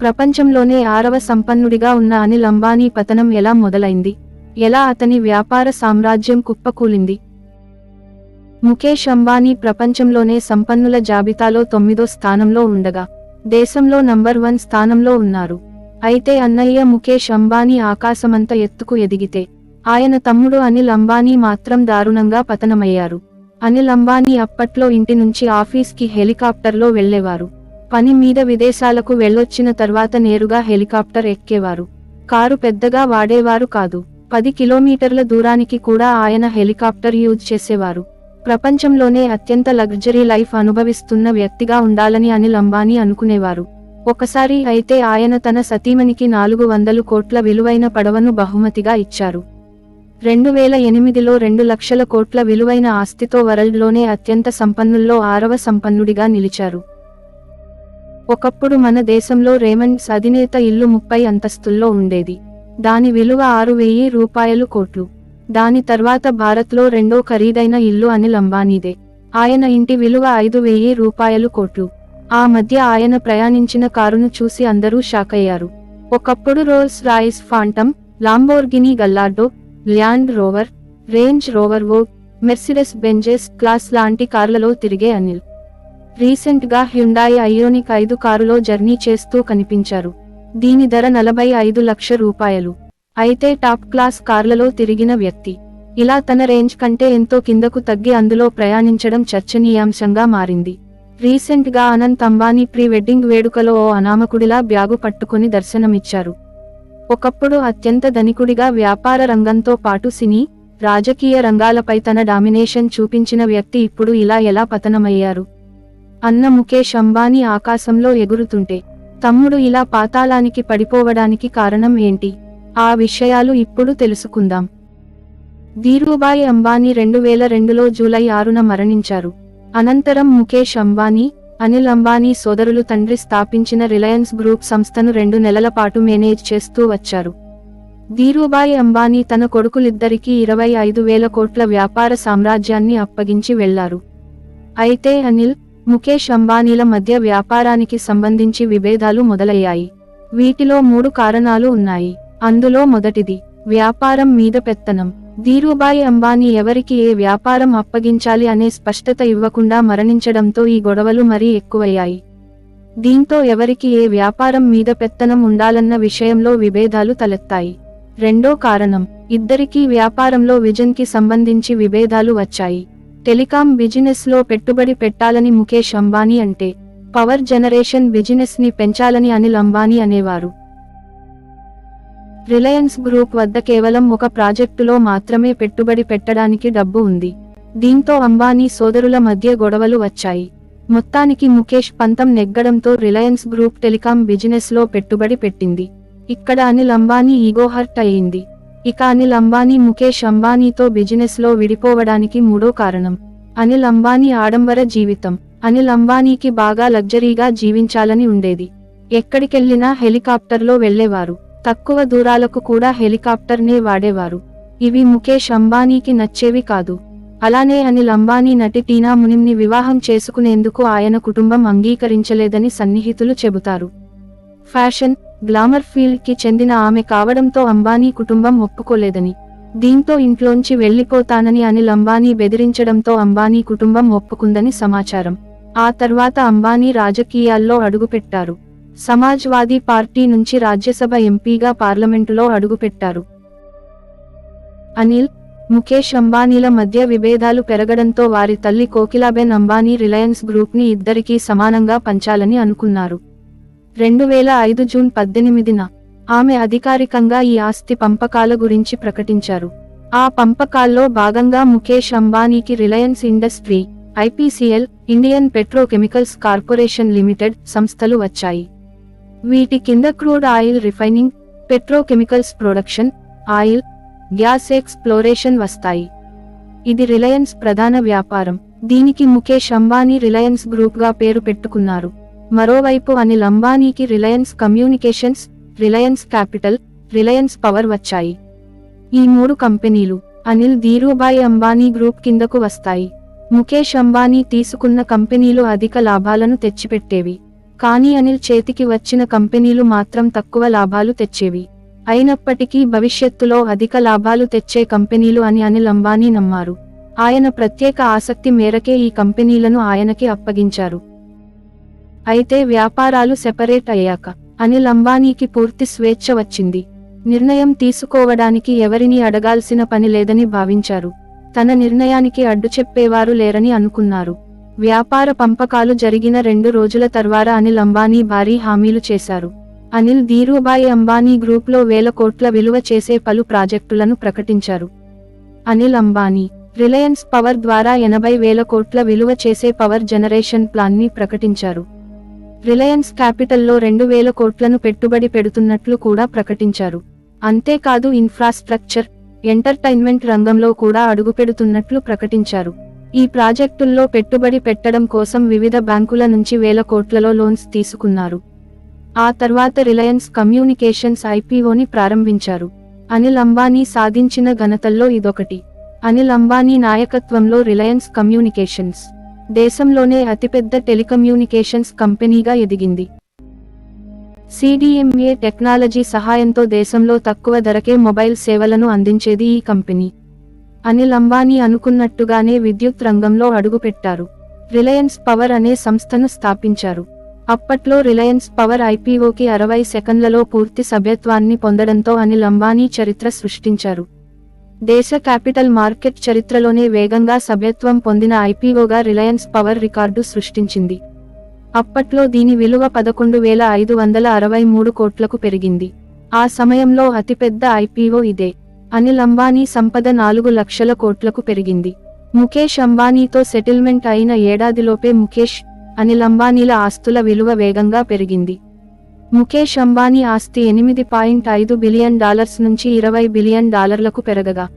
ప్రపంచంలోనే ఆరవ సంపన్నుడిగా ఉన్న అనిల్ అంబానీ పతనం ఎలా మొదలైంది? ఎలా అతని వ్యాపార సామ్రాజ్యం కుప్పకూలింది? ముఖేష్ అంబానీ ప్రపంచంలోనే సంపన్నుల జాబితాలో తొమ్మిదో స్థానంలో ఉండగా దేశంలో నంబర్ వన్ స్థానంలో ఉన్నారు. అయితే అన్నయ్య ముఖేష్ అంబానీ ఆకాశమంత ఎత్తుకు ఎదిగితే ఆయన తమ్ముడు అనిల్ అంబానీ మాత్రం దారుణంగా పతనమయ్యారు. అనిల్ అంబానీ అప్పట్లో ఇంటి నుంచి ఆఫీస్కి హెలికాప్టర్లో వెళ్ళేవారు పని మీద విదేశాలకు వెళ్ళొచ్చిన తర్వాత నేరుగా హెలికాప్టర్ ఎక్కేవారు. కారు పెద్దగా వాడేవారు కాదు. పది కిలోమీటర్ల దూరానికి కూడా ఆయన హెలికాప్టర్ యూజ్ చేసేవారు. ప్రపంచంలోనే అత్యంత లగ్జరీ లైఫ్ అనుభవిస్తున్న వ్యక్తిగా ఉండాలని అనిల్ అంబానీ అనుకునేవారు. ఒకసారి అయితే ఆయన తన సతీమణికి నాలుగు వందలు కోట్ల విలువైన పడవను బహుమతిగా ఇచ్చారు. రెండు వేల ఎనిమిదిలో రెండు లక్షల కోట్ల విలువైన ఆస్తితో వరల్డ్లోనే అత్యంత సంపన్నుల్లో ఆరవ సంపన్నుడిగా నిలిచారు. ఒకప్పుడు మన దేశంలో రేమండ్స్ అధినేత ఇల్లు ముప్పై అంతస్తుల్లో ఉండేది. దాని విలువ ఆరు వెయ్యి రూపాయలు కోట్లు. దాని తర్వాత భారత్లో రెండో ఖరీదైన ఇల్లు అనిల్ అంబానీదే. ఆయన ఇంటి విలువ ఐదు వెయ్యి రూపాయలు కోట్లు. ఆ మధ్య ఆయన ప్రయాణించిన కారును చూసి అందరూ షాక్ అయ్యారు. ఒకప్పుడు Rolls Royce Phantom Lamborghini Gallardo Land Rover Range Rover Vogue Mercedes Benz S class లాంటి కార్లలో తిరిగే అనిల్. రీసెంట్గా హ్యుండాయి ఐయోనిక్ ఐదు కారులో జర్నీ చేస్తూ కనిపించారు. దీని ధర నలభై ఐదు లక్ష రూపాయలు. అయితే టాప్ క్లాస్ కార్లలో తిరిగిన వ్యక్తి. ఇలా తన రేంజ్ కంటే ఎంతో కిందకు తగ్గి అందులో ప్రయాణించడం చర్చనీయాంశంగా మారింది. రీసెంట్గా అనంత్ అంబానీ ప్రీ వెడ్డింగ్ వేడుకలో ఓ అనామకుడిలా బ్యాగు పట్టుకుని దర్శనమిచ్చారు. ఒకప్పుడు అత్యంత ధనికుడిగా వ్యాపార రంగంతో పాటు సినీ రాజకీయ రంగాలపై తన డామినేషన్ చూపించిన వ్యక్తి ఇప్పుడు ఇలా ఎలా పతనమయ్యారు? అన్న ముఖేష్ అంబానీ ఆకాశంలో ఎగురుతుంటే తమ్ముడు ఇలా పాతాళానికి పడిపోవడానికి కారణం ఏంటి? ఆ విషయాలు ఇప్పుడు తెలుసుకుందాం. ధీరూభాయ్ అంబానీ రెండు వేల రెండులో జూలై ఆరున మరణించారు. అనంతరం ముఖేష్ అంబానీ అనిల్ అంబానీ సోదరులు తండ్రి స్థాపించిన రిలయన్స్ గ్రూప్ సంస్థను రెండు నెలల పాటు మేనేజ్ చేస్తూ వచ్చారు. ధీరూభాయ్ అంబానీ తన కొడుకులిద్దరికీ ఇరవై ఐదు వేల కోట్ల వ్యాపార సామ్రాజ్యాన్ని అప్పగించి వెళ్ళారు. అయితే అనిల్ ముఖేష్ అంబానీల మధ్య వ్యాపారానికి సంబంధించి విభేదాలు మొదలయ్యాయి. వీటిలో మూడు కారణాలు ఉన్నాయి. అందులో మొదటిది వ్యాపారం మీద పెత్తనం. ధీరూభాయ్ అంబానీ ఎవరికి ఏ వ్యాపారం అప్పగించాలి అనే స్పష్టత ఇవ్వకుండా మరణించడంతో ఈ గొడవలు మరీ ఎక్కువయ్యాయి. దీంతో ఎవరికి ఏ వ్యాపారం మీద పెత్తనం ఉండాలన్న విషయంలో విభేదాలు తలెత్తాయి. రెండో కారణం ఇద్దరికీ వ్యాపారంలో విజన్కి సంబంధించి విభేదాలు వచ్చాయి. టెలికాం బిజినెస్లో పెట్టుబడి పెట్టాలని ముఖేష్ అంబానీ అంటే పవర్ జనరేషన్ బిజినెస్ని పెంచాలని అనిల్ అంబానీ అనేవారు. రిలయన్స్ గ్రూప్ వద్ద కేవలం ఒక ప్రాజెక్టులో మాత్రమే పెట్టుబడి పెట్టడానికి డబ్బు ఉంది. దీంతో అంబానీ సోదరుల మధ్య గొడవలు వచ్చాయి. మొత్తానికి ముఖేష్ పంతం నెగ్గడంతో రిలయన్స్ గ్రూప్ టెలికాం బిజినెస్లో పెట్టుబడి పెట్టింది. ఇక్కడ అనిల్ అంబానీ ఈగో హర్ట్ అయింది. ఇక అనిల్ అంబానీ ముఖేష్ అంబానీతో బిజినెస్లో విడిపోవడానికి మూడో కారణం. అనిల్ అంబానీ ఆడంబర జీవితం. అనిల్ అంబానీకి బాగా లగ్జరీగా జీవించాలని ఉండేది. ఎక్కడికెళ్ళినా హెలికాప్టర్లో వెళ్ళేవారు తక్కువ దూరాలకు కూడా హెలికాప్టర్నే వాడేవారు. ఇవి ముఖేష్ అంబానీకి నచ్చేవి కాదు. అలానే అనిల్ అంబానీ నటి టీనా మునిమ్ని వివాహం చేసుకునేందుకు ఆయన కుటుంబం అంగీకరించలేదని సన్నిహితులు చెబుతారు. ఫ్యాషన్ గ్లామర్ ఫీల్డ్కి చెందిన ఆమె కావడంతో అంబానీ కుటుంబం ఒప్పుకోలేదని దీంతో ఇంట్లోంచి వెళ్ళిపోతానని అనిల్ అంబానీ బెదిరించడంతో అంబానీ కుటుంబం ఒప్పుకుందని సమాచారం. ఆ తర్వాత అంబానీ రాజకీయాల్లో అడుగుపెట్టారు. సమాజ్వాదీ పార్టీ నుంచి రాజ్యసభ ఎంపీగా పార్లమెంటులో అడుగుపెట్టారు. అనిల్ ముఖేష్ అంబానీల మధ్య విభేదాలు పెరగడంతో వారి తల్లి కోకిలాబెన్ అంబానీ రిలయన్స్ గ్రూప్ని ఇద్దరికీ సమానంగా పంచాలని అనుకున్నారు. రెండు వేల ఐదు జూన్ పద్దెనిమిదిన ఆమె అధికారికంగా ఈ ఆస్తి పంపకాల గురించి ప్రకటించారు. ఆ పంపకాల్లో భాగంగా Mukesh అంబానీకి Reliance industry IPCL Indian petrochemicals corporation limited సంస్థలు వచ్చాయి. వీటి కింద crude oil refining petrochemicals production oil gas exploration వస్తాయి. ఇది రిలయన్స్ ప్రధాన వ్యాపారం. దీనికి ముఖేష్ అంబానీ రిలయన్స్ గ్రూప్గా పేరు పెట్టుకున్నారు. మరోవైపు Anil అంబానీకి Reliance communications Reliance capital Reliance power వచ్చాయి. ఈ మూడు కంపెనీలు అనిల్ ధీరూభాయ్ అంబానీ గ్రూప్ కిందకు వస్తాయి. ముఖేష్ అంబానీ తీసుకున్న కంపెనీలు అధిక లాభాలను తెచ్చిపెట్టేవి. కానీ అనిల్ చేతికి వచ్చిన కంపెనీలు మాత్రం తక్కువ లాభాలు తెచ్చేవి. అయినప్పటికీ భవిష్యత్తులో అధిక లాభాలు తెచ్చే కంపెనీలు అని అనిల్ అంబానీ నమ్మారు. ఆయన ప్రత్యేక ఆసక్తి మేరకే ఈ కంపెనీలను ఆయనకి అప్పగించారు. అయితే వ్యాపారాలు సెపరేట్ అయ్యాక అనిల్ అంబానీకి పూర్తి స్వేచ్ఛ వచ్చింది. నిర్ణయం తీసుకోవడానికి ఎవరిని అడగాల్సిన పని లేదని భావించారు. తన నిర్ణయానికి అడ్డు చెప్పేవారు లేరని అనుకున్నారు. వ్యాపార పంపకాలు జరిగిన రెండు రోజుల తర్వాత అనిల్ అంబానీ భారీ హామీలు చేశారు. అనిల్ ధీరూభాయ్ అంబానీ గ్రూప్లో వేల కోట్ల విలువ చేసే పలు ప్రాజెక్టులను ప్రకటించారు. అనిల్ అంబానీ రిలయన్స్ పవర్ ద్వారా ఎనభై వేల కోట్ల విలువ చేసే పవర్ జనరేషన్ ప్లాన్ని ప్రకటించారు. రిలయన్స్ క్యాపిటల్లో రెండు వేల కోట్లను పెట్టుబడి పెడుతున్నట్లు కూడా ప్రకటించారు. అంతేకాదు ఇన్ఫ్రాస్ట్రక్చర్ ఎంటర్టైన్మెంట్ రంగంలో కూడా అడుగుపెడుతున్నట్లు ప్రకటించారు. ఈ ప్రాజెక్టుల్లో పెట్టుబడి పెట్టడం కోసం వివిధ బ్యాంకుల నుంచి వేల కోట్లలో లోన్స్ తీసుకున్నారు. ఆ తర్వాత రిలయన్స్ కమ్యూనికేషన్స్ ఐపీఓని ప్రారంభించారు. అనిల్ అంబానీ సాధించిన ఘనతల్లో ఇదొకటి. అనిల్ అంబానీ నాయకత్వంలో రిలయన్స్ కమ్యూనికేషన్స్ దేశంలోనే అతిపెద్ద టెలికమ్యూనికేషన్స్ కంపెనీగా ఎదిగింది. సిడిఎంఏ టెక్నాలజీ సహాయంతో దేశంలో తక్కువ ధరకే మొబైల్ సేవలను అందించేది ఈ కంపెనీ. అనిల్ అంబానీ అనుకున్నట్టుగానే విద్యుత్ రంగంలో అడుగుపెట్టారు. రిలయన్స్ పవర్ అనే సంస్థను స్థాపించారు. అప్పట్లో రిలయన్స్ పవర్ ఐపీఓకి అరవై సెకండ్లలో పూర్తి సభ్యత్వాన్ని పొందడంతో అనిల్ అంబానీ చరిత్ర సృష్టించారు. దేశ క్యాపిటల్ మార్కెట్ చరిత్రలోనే వేగంగా సభ్యత్వం పొందిన ఐపీఓగా రిలయన్స్ పవర్ రికార్డు సృష్టించింది. అప్పట్లో దీని విలువ పదకొండు వేల ఐదు వందల అరవై మూడు కోట్లకు పెరిగింది. ఆ సమయంలో అతిపెద్ద ఐపీఓ ఇదే. అనిల్ అంబానీ సంపద నాలుగు లక్షల కోట్లకు పెరిగింది. ముఖేష్ అంబానీతో సెటిల్మెంట్ అయిన ఏడాదిలోపే ముఖేష్ అనిల్ అంబానీల ఆస్తుల విలువ వేగంగా పెరిగింది. ముఖేష్ అంబానీ ఆస్తి ఎనిమిది పాయింట్ ఐదు బిలియన్ డాలర్స్ నుంచి ఇరవై బిలియన్ డాలర్లకు పెరగగా.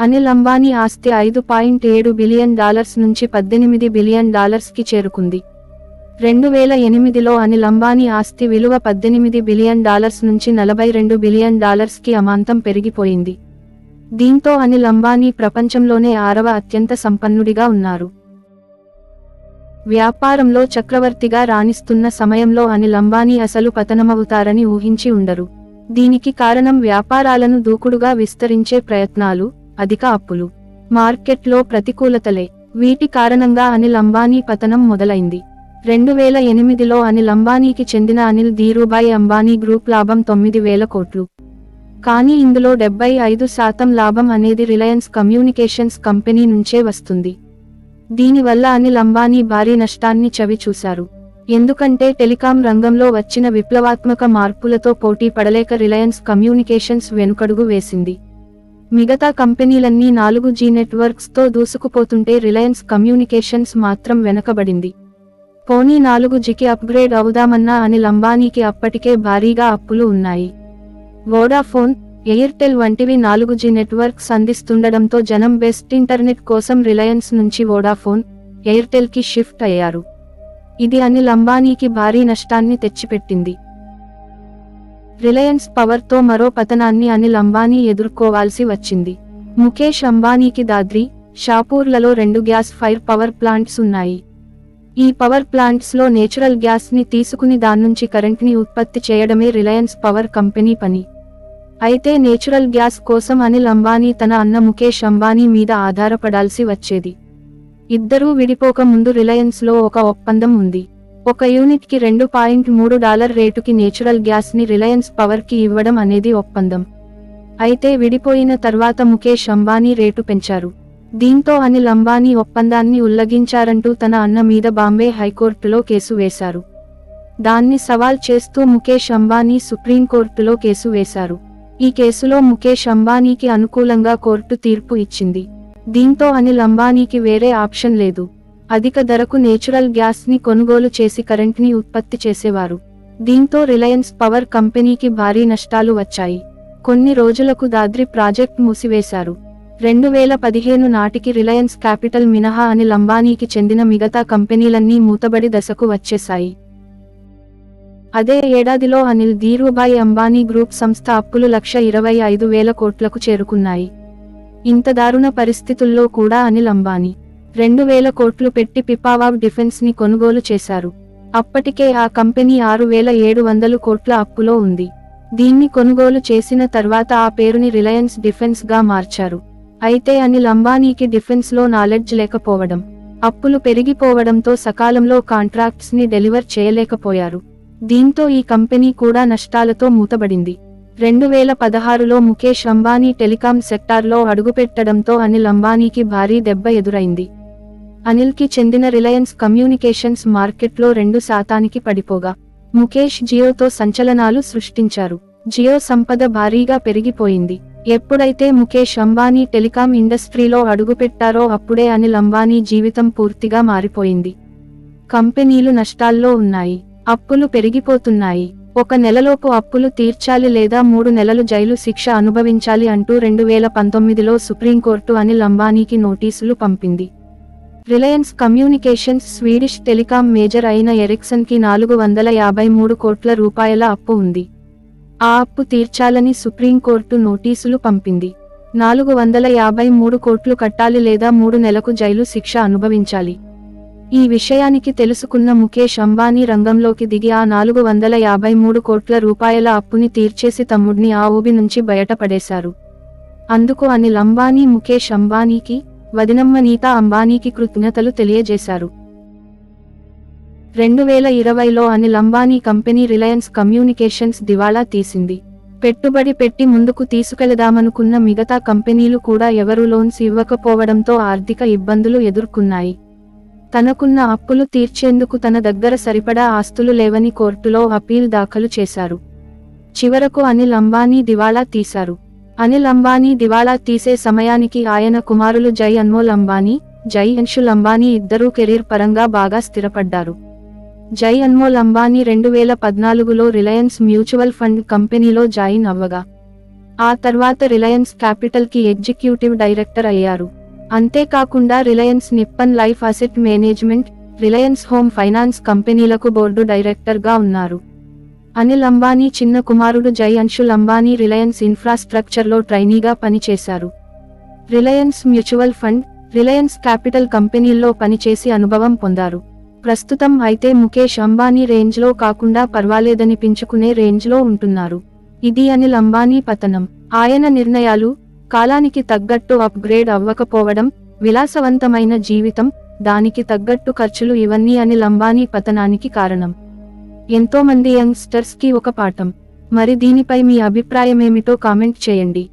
అనిల్ అంబానీ ఆస్తి ఐదు పాయింట్ ఏడు బిలియన్ డాలర్స్ నుంచి పద్దెనిమిది బిలియన్ డాలర్స్కి చేరుకుంది. రెండు వేల ఎనిమిదిలో అనిల్ అంబానీ ఆస్తి విలువ పద్దెనిమిది బిలియన్ డాలర్స్ నుంచి నలభై రెండు బిలియన్ డాలర్స్కి అమాంతం పెరిగిపోయింది. దీంతో అనిల్ అంబానీ ప్రపంచంలోనే ఆరవ అత్యంత సంపన్నుడిగా ఉన్నారు. వ్యాపారంలో చక్రవర్తిగా రాణిస్తున్న సమయంలో అనిల్ అంబానీ అసలు పతనమవుతారని ఊహించి ఉండరు. దీనికి కారణం వ్యాపారాలను దూకుడుగా విస్తరించే ప్రయత్నాలు అధిక అప్పులు మార్కెట్లో ప్రతికూలతలే. వీటి కారణంగా అనిల్ అంబానీ పతనం మొదలైంది. రెండు వేల ఎనిమిదిలో అనిల్ అంబానీకి చెందిన అనిల్ ధీరుభాయ్ అంబానీ గ్రూప్ లాభం తొమ్మిది వేల కోట్లు. కానీ ఇందులో డెబ్బై ఐదు శాతం లాభం అనేది రిలయన్స్ కమ్యూనికేషన్స్ కంపెనీ నుంచే వస్తుంది. దీనివల్ల అనిల్ అంబానీ భారీ నష్టాన్ని చవి చూశారు. ఎందుకంటే టెలికాం రంగంలో వచ్చిన విప్లవాత్మక మార్పులతో పోటీ పడలేక రిలయన్స్ కమ్యూనికేషన్స్ వెనుకడుగు వేసింది. మిగతా కంపెనీలన్నీ నాలుగు జీ నెట్వర్క్స్తో దూసుకుపోతుంటే రిలయన్స్ కమ్యూనికేషన్స్ మాత్రం వెనకబడింది. పోనీ నాలుగు జికి అప్గ్రేడ్ అవుదామన్నా అనిల్ అంబానీకి అప్పటికే భారీగా అప్పులు ఉన్నాయి. వోడాఫోన్ ఎయిర్టెల్ వంటివి నాలుగు జీ నెట్వర్క్స్ అందిస్తుండడంతో జనం బెస్ట్ ఇంటర్నెట్ కోసం రిలయన్స్ నుంచి వోడాఫోన్ ఎయిర్టెల్కి షిఫ్ట్ అయ్యారు. ఇది అనిల్ అంబానీకి భారీ నష్టాన్ని తెచ్చిపెట్టింది. రిలయన్స్ పవర్తో మరో పతనాన్ని అనిల్ అంబానీ ఎదుర్కోవాల్సి వచ్చింది. ముఖేష్ అంబానీకి దాద్రి షాపూర్లలో రెండు గ్యాస్ ఫైర్ పవర్ ప్లాంట్స్ ఉన్నాయి. ఈ పవర్ ప్లాంట్స్లో నేచురల్ గ్యాస్ని తీసుకుని దాన్నుంచి కరెంట్ని ఉత్పత్తి చేయడమే రిలయన్స్ పవర్ కంపెనీ పని. అయితే నేచురల్ గ్యాస్ కోసం అనిల్ అంబానీ తన అన్న ముఖేష్ అంబానీ మీద ఆధారపడాల్సి వచ్చేది. ఇద్దరూ విడిపోక ముందు రిలయన్స్లో ఒక ఒప్పందం ఉంది. ఒక యూనిట్కి రెండు పాయింట్ మూడు డాలర్ రేటుకి నేచురల్ గ్యాస్ని రిలయన్స్ పవర్కి ఇవ్వడం అనేది ఒప్పందం. అయితే విడిపోయిన తర్వాత ముఖేష్ అంబానీ రేటు పెంచారు. దీంతో అనిల్ అంబానీ ఒప్పందాన్ని ఉల్లంఘించారంటూ తన అన్న మీద బాంబే హైకోర్టులో కేసు వేశారు. దాన్ని సవాల్ చేస్తూ ముఖేష్ అంబానీ సుప్రీంకోర్టులో కేసు వేశారు. ఈ కేసులో ముఖేష్ అంబానీకి అనుకూలంగా కోర్టు తీర్పు ఇచ్చింది. దీంతో అనిల్ అంబానీకి వేరే ఆప్షన్ లేదు. అధిక ధరకు నేచురల్ గ్యాస్ని కొనుగోలు చేసి కరెంట్ని ఉత్పత్తి చేసేవారు. దీంతో రిలయన్స్ పవర్ కంపెనీకి భారీ నష్టాలు వచ్చాయి. కొన్ని రోజులకు దాద్రి ప్రాజెక్ట్ మూసివేశారు. రెండు వేల పదిహేను నాటికి రిలయన్స్ క్యాపిటల్ మినహా అనిల్ అంబానీకి చెందిన మిగతా కంపెనీలన్నీ మూతబడి దశకు వచ్చేశాయి. అదే ఏడాదిలో అనిల్ ధీరుభాయ్ అంబానీ గ్రూప్ సంస్థ అప్పులు లక్ష ఇరవై ఐదు వేల కోట్లకు చేరుకున్నాయి. ఇంత దారుణ పరిస్థితుల్లో కూడా అనిల్ అంబానీ రెండు వేల కోట్లు పెట్టి పిపావావ్ డిఫెన్స్ని కొనుగోలు చేశారు. అప్పటికే ఆ కంపెనీ ఆరు వేల ఏడు వందలు కోట్ల అప్పులో ఉంది. దీన్ని కొనుగోలు చేసిన తర్వాత ఆ పేరుని రిలయన్స్ డిఫెన్స్గా మార్చారు. అయితే అనిల్ అంబానీకి డిఫెన్స్లో నాలెడ్జ్ లేకపోవడం అప్పులు పెరిగిపోవడంతో సకాలంలో కాంట్రాక్ట్స్ని డెలివర్ చేయలేకపోయారు. దీంతో ఈ కంపెనీ కూడా నష్టాలతో మూతబడింది. రెండు వేల పదహారులో ముఖేష్ అంబానీ టెలికాం సెక్టార్లో అడుగుపెట్టడంతో అనిల్ అంబానీకి భారీ దెబ్బ ఎదురైంది. అనిల్కి చెందిన రిలయన్స్ కమ్యూనికేషన్స్ మార్కెట్లో రెండు శాతానికి పడిపోగా ముఖేష్ జియోతో సంచలనాలు సృష్టించారు. జియో సంపద భారీగా పెరిగిపోయింది. ఎప్పుడైతే ముఖేష్ అంబానీ టెలికాం ఇండస్ట్రీలో అడుగుపెట్టారో అప్పుడే అనిల్ అంబానీ జీవితం పూర్తిగా మారిపోయింది. కంపెనీలు నష్టాల్లో ఉన్నాయి. అప్పులు పెరిగిపోతున్నాయి. ఒక నెలలోపు అప్పులు తీర్చాలి లేదా మూడు నెలలు జైలు శిక్ష అనుభవించాలి అంటూ రెండు వేల పంతొమ్మిదిలో సుప్రీంకోర్టు అనిల్ అంబానీకి నోటీసులు పంపింది. Reliance communications Swedish telecom major అయిన ఎరిక్సన్కి నాలుగు వందల యాభై మూడు కోట్ల రూపాయల అప్పు ఉంది. ఆ అప్పు తీర్చాలని సుప్రీంకోర్టు నోటీసులు పంపింది. నాలుగు వందల యాభై మూడు కోట్లు కట్టాలి లేదా మూడు నెలకు జైలు శిక్ష అనుభవించాలి. ఈ విషయానికి తెలుసుకున్న ముఖేష్ అంబానీ రంగంలోకి దిగి ఆ నాలుగు వందల యాభై మూడు కోట్ల రూపాయల అప్పుని తీర్చేసి తమ్ముడిని ఆ ఊబి నుంచి బయటపడేశారు. అందుకు అనిల్ అంబానీ ముఖేష్ అంబానీకి వదినమ్మ నీతా అంబానీకి కృతజ్ఞతలు తెలియజేశారు. రెండు వేల ఇరవైలో Anil Ambani company Reliance communications దివాళా తీసింది. పెట్టుబడి పెట్టి ముందుకు తీసుకెళదామనుకున్న మిగతా కంపెనీలు కూడా ఎవరూ లోన్స్ ఇవ్వకపోవడంతో ఆర్థిక ఇబ్బందులు ఎదుర్కొన్నాయి. తనకున్న అప్పులు తీర్చేందుకు తన దగ్గర సరిపడా ఆస్తులు లేవని కోర్టులో అపీల్ దాఖలు చేశారు. చివరకు అనిల్ అంబానీ దివాళా తీశారు. అనిల్ అంబానీ దివాళా తీసే సమయానికి ఆయన కుమారులు జై అన్మోల్ అంబానీ జై అన్షుల్ అంబానీ ఇద్దరూ కెరీర్ పరంగా బాగా స్థిరపడ్డారు. జై అన్మోల్ అంబానీ రెండు వేల పద్నాలుగులో రిలయన్స్ మ్యూచువల్ ఫండ్ కంపెనీలో జాయిన్ అవ్వగా ఆ తర్వాత రిలయన్స్ క్యాపిటల్కి ఎగ్జిక్యూటివ్ డైరెక్టర్ అయ్యారు. అంతేకాకుండా Reliance Nippon life asset management Reliance home finance కంపెనీలకు బోర్డు డైరెక్టర్గా ఉన్నారు. అనిల్ అంబానీ చిన్న కుమారుడు జై అంశుల్ అంబానీ రిలయన్స్ ఇన్ఫ్రాస్ట్రక్చర్లో ట్రైనీగా పనిచేశారు. Reliance mutual fund Reliance capital కంపెనీల్లో పనిచేసి అనుభవం పొందారు. ప్రస్తుతం అయితే ముఖేష్ అంబానీ రేంజ్లో కాకుండా పర్వాలేదనిపించుకునే రేంజ్లో ఉంటున్నారు. ఇది అనిల్ అంబానీ పతనం. ఆయన నిర్ణయాలు కాలానికి తగ్గట్టు అప్గ్రేడ్ అవ్వకపోవడం విలాసవంతమైన జీవితం దానికి తగ్గట్టు ఖర్చులు ఇవన్నీ అని లంబానీ పతనానికి కారణం. ఎంతో మంది ఒక పాఠం. మరి దీనిపై మీ అభిప్రాయమేమిటో కామెంట్ చేయండి.